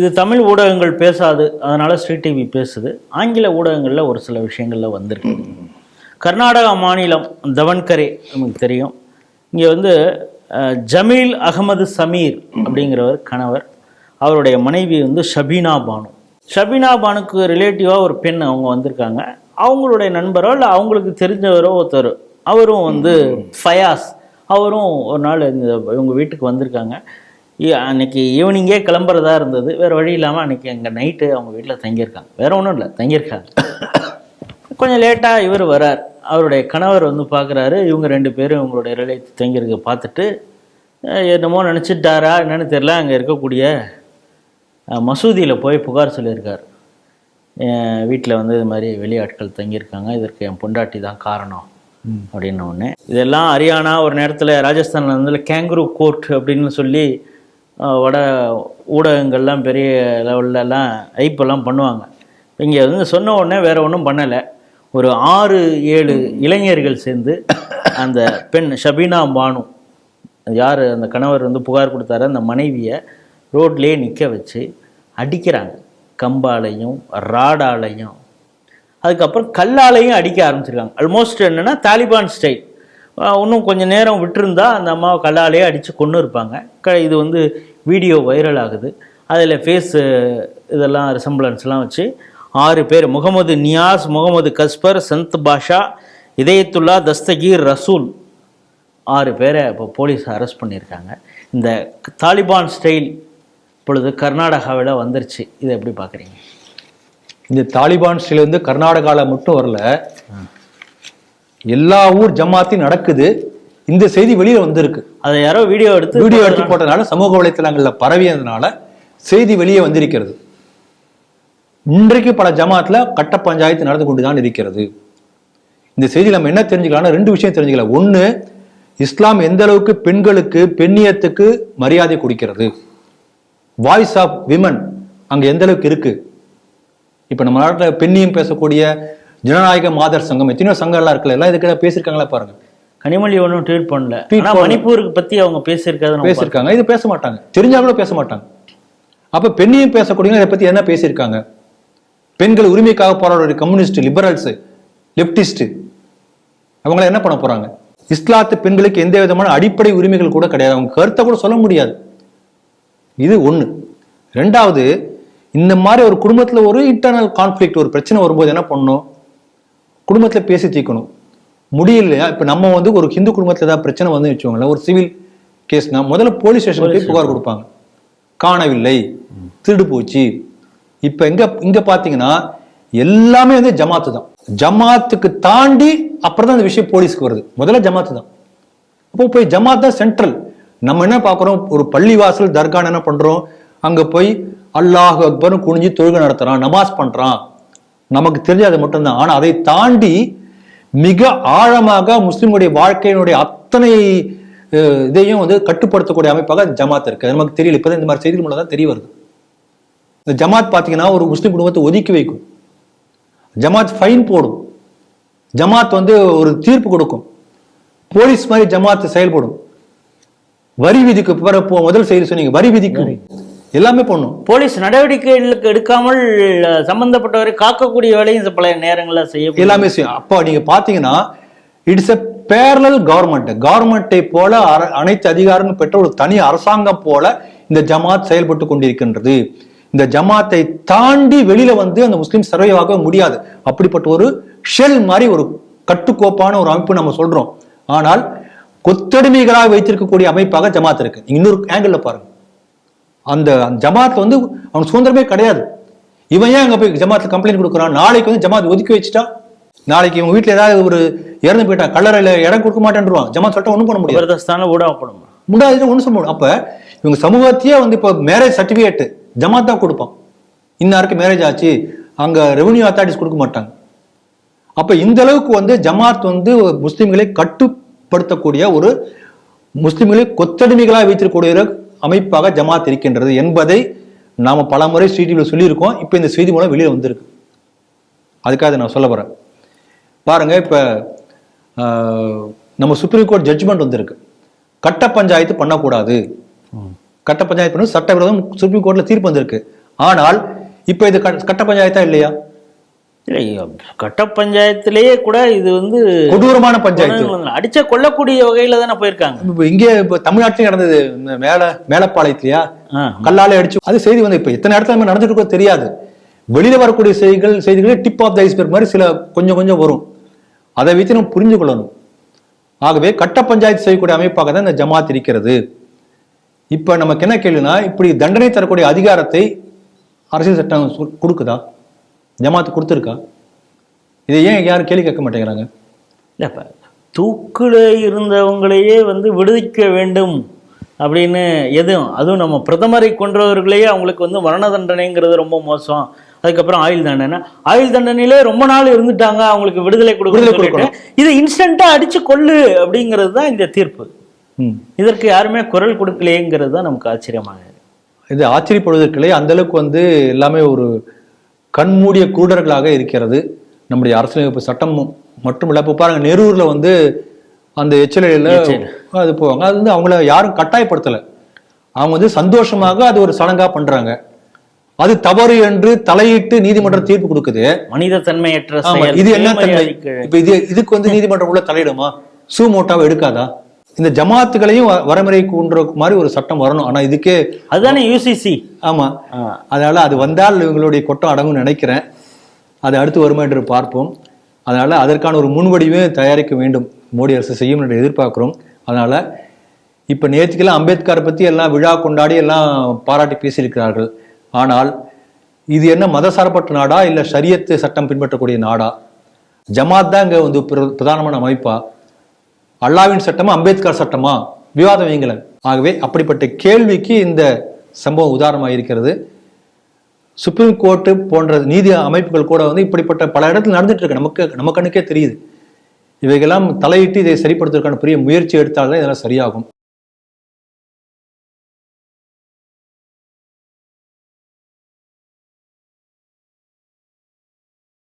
இது தமிழ் ஊடகங்கள் பேசாது. அதனால ஸ்ரீ டிவி பேசுது. ஆங்கில ஊடகங்களில் ஒரு சில விஷயங்கள்ல வந்திருக்கு. கர்நாடகா மாநிலம் தவன்கரே நமக்கு தெரியும். இங்கே வந்து ஜமீல் அகமது சமீர் அப்படிங்கிறவர் கணவர். அவருடைய மனைவி வந்து ஷபீனா பானு. ஷபீனா பானுக்கு ரிலேட்டிவாக ஒரு பெண் அவங்க வந்திருக்காங்க. அவங்களுடைய நண்பரோ இல்லை அவங்களுக்கு தெரிஞ்சவரோ ஒருத்தர். அவரும் வந்து ஃபயாஸ். அவரும் ஒரு நாள் இந்த இவங்க வீட்டுக்கு வந்திருக்காங்க. அன்னைக்கு ஈவினிங்கே கிளம்புறதா இருந்தது. வேறு வழி இல்லாமல் அன்னைக்கு அங்கே நைட்டு அவங்க வீட்டில் தங்கியிருக்காங்க. வேற ஒன்றும் இல்லை தங்கியிருக்காங்க. கொஞ்சம் லேட்டாக இவர் வரார். அவருடைய கணவர் வந்து பார்க்குறாரு இவங்க ரெண்டு பேரும் இவங்களுடைய ரிலேட்டிவ் தங்கியிருக்க பார்த்துட்டு என்னமோ நினச்சிட்டாரா என்னன்னு தெரியல. அங்கே இருக்கக்கூடிய மசூதியில் போய் புகார் சொல்லியிருக்கார். வீட்டில் வந்து இது மாதிரி வெளியாட்கள் தங்கியிருக்காங்க. இதற்கு என் பொண்டாட்டி தான் காரணம். அப்படின்ன உடனே இதெல்லாம் ஹரியானா ஒரு நேரத்தில் ராஜஸ்தானில் வந்து கேங்குரு கோர்ட் அப்படின்னு சொல்லி வட ஊடகங்கள்லாம் பெரிய லெவல்லலாம் ஐப்பெல்லாம் பண்ணுவாங்க. இங்கே வந்து சொன்ன உடனே வேறு ஒன்றும் பண்ணலை. ஒரு ஆறு ஏழு இளைஞர்கள் சேர்ந்து அந்த பெண் ஷபீனா பானு யார் அந்த கணவர் வந்து புகார் கொடுத்தாரு அந்த மனைவியை ரோட்லேயே நிற்க வச்சு அடிக்கிறாங்க. கம்பாலையும் ராடாலையும். அதுக்கப்புறம் கல்லாலையும் அடிக்க ஆரம்பிச்சிருக்காங்க. ஆல்மோஸ்ட் என்னென்னா தாலிபான் ஸ்டைல் இன்னும் கொஞ்சம் நேரம் விட்டிருந்தா அந்த அம்மாவை கல்லாலேயே அடித்து கொண்டு இருப்பாங்க. க இது வந்து வீடியோ வைரல் ஆகுது. அதில் ஃபேஸ் இதெல்லாம் ரிசம்பிளன்ஸ்லாம் வச்சு ஆறு பேர். முகமது நியாஸ் முகமது கஸ்பர் சந்த் பாஷா இதயத்துல்லா தஸ்தகீர் ரசூல் ஆறு பேரை இப்போ போலீஸ் அரெஸ்ட் பண்ணியிருக்காங்க. இந்த தாலிபான் ஸ்டைல் இப்பொழுது கர்நாடகாவில் வந்துருச்சு. இதை எப்படி பார்க்குறீங்க இந்த தாலிபான் ஸ்டைல் வந்து கர்நாடகால மட்டும் வரல. எல்லா ஊர் ஜமாத்தையும் நடக்குது. இந்த செய்தி வெளியில வந்திருக்கு. அதை யாரோ வீடியோ எடுத்து வீடியோ எடுத்து போட்டதுனால சமூக வலைத்தளங்கள்ல பரவியதுனால செய்தி வெளியே வந்திருக்கிறது. இன்றைக்கு பல ஜமாத்ல கட்ட பஞ்சாயத்து நடந்து கொண்டுதான் இருக்கிறது. இந்த செய்தி நம்ம என்ன தெரிஞ்சுக்கலாம்னா ரெண்டு விஷயம் தெரிஞ்சுக்கலாம் ஒண்ணு இஸ்லாம் எந்த அளவுக்கு பெண்களுக்கு பெண்ணியத்துக்கு மரியாதை கொடுக்கிறது? வாய்ஸ் ஆஃப் விமன் அங்க எந்த அளவுக்கு இருக்கு? இப்ப நம்ம நாட்டுல பெண்ணியம் பேசக்கூடிய ஜனநாயக மாதர் சங்கம் எத்தனையோ சங்கம் எல்லாம் இருக்குல்ல எல்லாம் இதுக்கு பேசியிருக்காங்களா பாருங்க. கனிமொழி ஒன்றும் ட்வீட் பண்ணல. பண்ணல. மணிப்பூருக்கு பற்றி அவங்க பேசியிருக்காது பேசியிருக்காங்க. இது பேச மாட்டாங்க. தெரிஞ்சா கூட பேச மாட்டாங்க. அப்ப பெண்ணையும் பேசக்கூடிய இதை பத்தி என்ன பேசியிருக்காங்க? பெண்கள் உரிமைக்காக போராடுற கம்யூனிஸ்ட் லிபரல்ஸ் லெப்டிஸ்ட் அவங்கள என்ன பண்ண போறாங்க? இஸ்லாத்து பெண்களுக்கு எந்த விதமான அடிப்படை உரிமைகள் கூட கிடையாது. அவங்க கருத்தை கூட சொல்ல முடியாது. இது ஒண்ணு. ரெண்டாவது இந்த மாதிரி ஒரு குடும்பத்துல ஒரு இன்டர்னல் கான்ஃப்ளிக்ட் ஒரு பிரச்சனை வரும்போது என்ன பண்ணணும் குடும்பத்துல பேசி தீர்க்கணும். முடியலையா? இப்ப நம்ம வந்து ஒரு ஹிந்து குடும்பத்துல ஏதாவது பிரச்சனை வந்து வச்சுக்கோங்களேன். ஒரு சிவில் கேஸ்னா முதல்ல போலீஸ் ஸ்டேஷன் போய் புகார் கொடுப்பாங்க. காணவில்லை. திருடு போச்சு. இப்ப எங்க இங்க பாத்தீங்கன்னா எல்லாமே வந்து ஜமாத்து தான். ஜமாத்துக்கு தாண்டி அப்புறம் தான் இந்த விஷயம் போலீஸ்க்கு வருது. முதல்ல ஜமாத்து தான். அப்போ போய் ஜமாத் தான் சென்ட்ரல் நம்ம என்ன பார்க்குறோம் ஒரு பள்ளிவாசல் தர்கான் என்ன பண்றோம்? அங்க போய் அல்லாஹ் அக்பர்னு குனிஞ்சு தொழுகை நடத்துறான் நமாஸ் பண்றான். நமக்கு தெரிஞ்சது மட்டும்தான். ஆனால் அதை தாண்டி மிக ஆழமாக முஸ்லிம்களுடைய வாழ்க்கையினுடைய அத்தனை இதையும் வந்து கட்டுப்படுத்தக்கூடிய அமைப்பாக ஜமாத் இருக்கு. அது நமக்கு தெரியல. இப்போதான் இந்த மாதிரி செய்திகள் மூலம் தான் தெரிய வருது. இந்த ஜமாத் பார்த்தீங்கன்னா ஒரு முஸ்லீம் குடும்பத்தை ஒதுக்கி வைக்கும். ஜமாத் ஃபைன் போடும். ஜமாத் வந்து ஒரு தீர்ப்பு கொடுக்கும். போலீஸ் மாதிரி ஜமாத் செயல்படும். வரி விதிக்கு பிறப்போ முதல் செய்தி சொன்னீங்க. வரி விதிக்கும். எல்லாமே பண்ணும் போலீஸ் நடவடிக்கைகளுக்கு எடுக்காமல் சம்பந்தப்பட்டவரை காக்கக்கூடிய வேலையும் பல நேரங்களில் செய்ய எல்லாமே செய்யும் அப்போ நீங்க பாத்தீங்கன்னா இட்ஸ் எ பேரலல் கவர்மெண்ட் கவர்மெண்ட்டை போல அனைத்து அதிகாரமும் பெற்ற ஒரு தனி அரசாங்கம் போல இந்த ஜமாத் செயல்பட்டு கொண்டிருக்கின்றது. இந்த ஜமாத்தை தாண்டி வெளியில வந்து அந்த முஸ்லிம் சர்வே ஆக முடியாது. அப்படிப்பட்ட ஒரு ஷெல் மாதிரி ஒரு கட்டுக்கோப்பான ஒரு அமைப்பு நம்ம சொல்றோம். ஆனால் கொத்தடிமைகளாக வைத்திருக்கக்கூடிய அமைப்பாக ஜமாத் இருக்கு. இன்னொரு ஆங்கிள் பாருங்க. அந்த ஜமாத் வந்து அவன் சுதந்திரமே கிடையாது. இவன் ஏன் அங்க போய் ஜமாத்ல கம்ப்ளைண்ட் கொடுக்குறான்? நாளைக்கு வந்து ஜமாத் ஒதுக்கி வச்சுட்டா? நாளைக்கு இவங்க வீட்டுல ஏதாவது ஒரு இறந்து போயிட்டா கல்லறையில இடம் கொடுக்க மாட்டேன்ருவான் ஜமாத் சொல்லிட்டு ஒண்ணும் பண்ண முடியாது. ஜபர்தஸ்தான ஊடகப்படும். முன்னாடி ஒண்ணு சொல்ல முடியும் அப்ப இவங்க சமூகத்தையே வந்து இப்போ மேரேஜ் சர்டிபிகேட் ஜமாத் தான் கொடுப்பான். இன்னாருக்கு மேரேஜ் ஆச்சு அங்க ரெவன்யூ அத்தாரிட்டிஸ் கொடுக்க மாட்டாங்க. அப்ப இந்த அளவுக்கு வந்து ஜமாத் வந்து முஸ்லிம்களை கட்டுப்படுத்தக்கூடிய ஒரு முஸ்லிம்களை கொத்தடிமைகளாக வைத்திருக்கக்கூடிய அமைப்பாக ஜமாத் இருக்கின்றது என்பதை நாம பலமுறை செய்தியில் சொல்லியிருக்கோம். இப்ப இந்த செய்தி மூலம் வெளியில வந்திருக்கு. அதுக்காக நான் சொல்ல வரேன் பாருங்க இப்ப நம்ம சுப்ரீம் கோர்ட் ஜட்ஜ்மெண்ட் வந்திருக்கு. கட்ட பஞ்சாயத்து பண்ணக்கூடாது. கட்ட பஞ்சாயத்து பண்ண சட்டவிரோதம் சுப்ரீம் கோர்ட்ல தீர்ப்பு வந்திருக்கு. ஆனால் இப்ப இது கட்ட பஞ்சாயத்தா இல்லையா? இல்லை கட்ட பஞ்சாயத்திலேயே கூட இது வந்து கொடூரமான பஞ்சாயத்து. அடிச்ச கொல்லக்கூடிய வகையில தானே போயிருக்காங்க. இப்ப இங்கே இப்ப தமிழ்நாட்டிலும் நடந்தது மேல மேலப்பாளையத்திலயா? கல்லாலே அடிச்சு அது செய்தி வந்து இப்ப எத்தனை இடத்துல நம்ம நடந்துட்டு இருக்கோ தெரியாது. வெளியில வரக்கூடிய செய்திகள் செய்திகளே டிப் ஆஃப் த ஐஸ்பெர்க் மாதிரி சில கொஞ்சம் கொஞ்சம் வரும். அதை வைத்து நம்ம புரிஞ்சு கொள்ளணும். ஆகவே கட்ட பஞ்சாயத்து செய்யக்கூடிய அமைப்பாக தான் இந்த ஜமாத் இருக்கிறது. இப்ப நமக்கு என்ன கேள்வினா இப்படி தண்டனை தரக்கூடிய அதிகாரத்தை அரசியல் சட்டம் கொடுக்குதா? ஜமாத் கொடுத்துருக்கா? இதை ஏன் யாரும் கேள்வி கேட்க மாட்டேங்கிறாங்க? இல்ல இப்ப தூக்குல இருந்தவங்களையே வந்து விடுவிக்க வேண்டும் அப்படின்னு எதுவும் அதுவும் நம்ம பிரதமரை கொன்றவர்களையே அவங்களுக்கு வந்து மரண தண்டனைங்கிறது ரொம்ப மோசம். அதுக்கப்புறம் ஆயுள் தண்டனை. ஆயுள் தண்டனையிலே ரொம்ப நாள் இருந்துட்டாங்க அவங்களுக்கு விடுதலை கொடுக்கணும். இது இன்ஸ்டன்ட்டா அடிச்சு கொல்லு அப்படிங்கிறது தான் இந்த தீர்ப்பு. இதற்கு யாருமே குரல் கொடுக்கலையேங்கிறது தான் நமக்கு ஆச்சரியமாக. இது ஆச்சரியப்படுவதற்கில்லை. அந்த அளவுக்கு வந்து எல்லாமே ஒரு கண்மூடிய குருடர்களாக இருக்கிறது. நம்முடைய அரசியலமைப்பு சட்டம் மட்டுமில்ல இப்போ பாருங்க நெரூர்ல வந்து அந்த எச்சலையில எச்சல். அது போவாங்க. அது வந்து அவங்கள யாரும் கட்டாயப்படுத்தல. அவங்க வந்து சந்தோஷமாக அது ஒரு சடங்கா பண்றாங்க. அது தவறு என்று தலையிட்டு நீதிமன்றம் தீர்ப்பு கொடுக்குது. மனித தன்மையற்ற இது என்ன தன்மை? இப்ப இது இதுக்கு வந்து நீதிமன்றம் உள்ள தலையிடுமா? சூமோட்டாவை எடுக்காதா? இந்த ஜமாத்துகளையும் வரைமுறை கொன்ற மாதிரி ஒரு சட்டம் வரணும். ஆனா இதுக்கே அதுதானே யூசிசி ஆமா. அதனால அது வந்தால் இவங்களுடைய கொட்டம் அடங்கும்னு நினைக்கிறேன். அது அடுத்து வருமா என்று பார்ப்போம். அதனால அதற்கான ஒரு முன்வடிவே தயாரிக்க வேண்டும். மோடி அரசு செய்யும் என்று எதிர்பார்க்கிறோம். அதனால இப்ப நேற்றுக்கெல்லாம் அம்பேத்கரை பத்தி எல்லாம் விழா கொண்டாடி எல்லாம் பாராட்டி பேசியிருக்கிறார்கள். ஆனால் இது என்ன மதசார்பற்ற நாடா இல்ல ஷரியத்து சட்டம் பின்பற்றக்கூடிய நாடா? ஜமாத் தான் இங்க வந்து பிர- பிரதானமான அமைப்பா? அல்லாவின் சட்டமா அம்பேத்கர் சட்டமா விவாதம் வைங்களேன் ஆகவே அப்படிப்பட்ட கேள்விக்கு இந்த சம்பவம் உதாரணமாக இருக்கிறது. சுப்ரீம் கோர்ட்டு போன்ற நீதி அமைப்புகள் கூட வந்து இப்படிப்பட்ட பல இடத்துல நடந்துட்டு இருக்கு. நமக்கு நம்ம கண்ணுக்கே தெரியுது. இவைகெல்லாம் தலையிட்டு இதை சரிப்படுத்துவதற்கான பெரிய முயற்சி எடுத்தால்தான் இதெல்லாம் சரியாகும்.